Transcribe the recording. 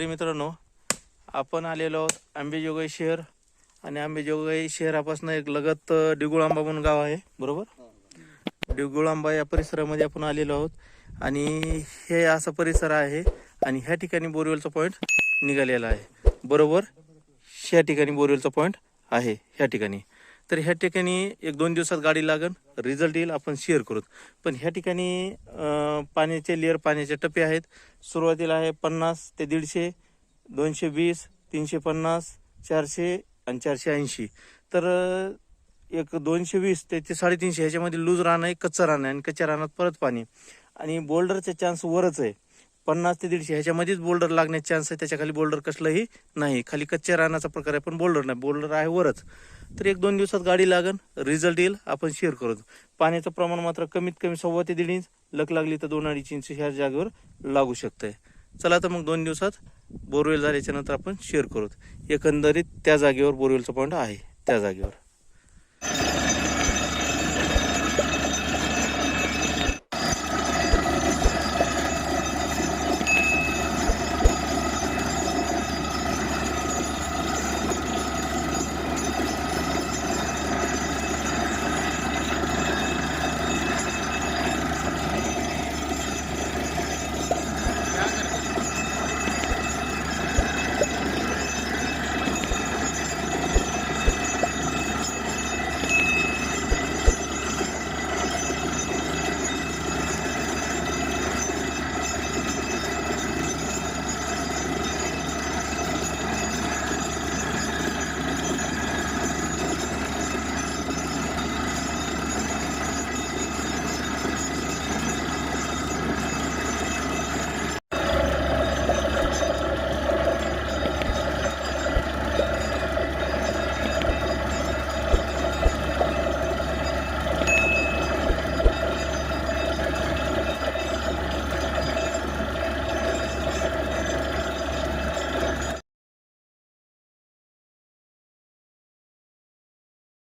शेतकरी मित्रांनो आपण आलेलो आहोत आंबेजोगाई शहर आणि आंबेजोगाई शहरापासून एक लगत डिगुळांबा म्हणून गाव आहे बरोबर? डिगुळांबा या परिसरामध्ये आपण आलेलो आहोत आणि हे असा परिसर आहे आणि ह्या ठिकाणी बोरवेलचा पॉईंट निघालेला आहे. बरोबर? ह्या ठिकाणी बोरवेलचा पॉईंट आहे ह्या ठिकाणी. तर ह्या ठिकाणी एक दोन दिवसात गाडी लागन रिझल्ट येईल आपण शेअर करू पण ह्या ठिकाणी पाण्याचे लेअर पाण्याचे टप्पे आहेत. सुरुवातीला आहे पन्नास ते दीडशे दोनशे वीस तीनशे पन्नास चारशे आणि चारशे ऐंशी. तर एक दोनशे वीस ते ते साडेतीनशे ह्याच्यामध्ये लूज राहणं आहे कच्चं राहणं आहे आणि कच्च्या रानात परत पाणी आणि बोल्डरचे चान्स वरच आहे. पन्नास ते दीडशे ह्याच्यामध्येच बोल्डर लागण्याचे चान्स आहे. त्याच्याखाली बोल्डर कसलंही नाही. खाली कच्च्या रानाचा प्रकार आहे पण बोल्डर नाही. बोल्डर आहे वरच. तर एक दोन दिवसात गाडी लागन रिझल्ट येईल आपण शेअर करू. पाण्याचं प्रमाण मात्र कमीत कमी सव्वा ते दीड इंच लक लागली तर दोन अडीच इंच ह्या जागेवर लागू शकते चला तर मग दोन दिवसात बोरवेल झाल्याच्यानंतर आपण शेअर करू. एकंदरीत त्या जागेवर बोरवेलचा पॉईंट आहे. त्या जागेवर.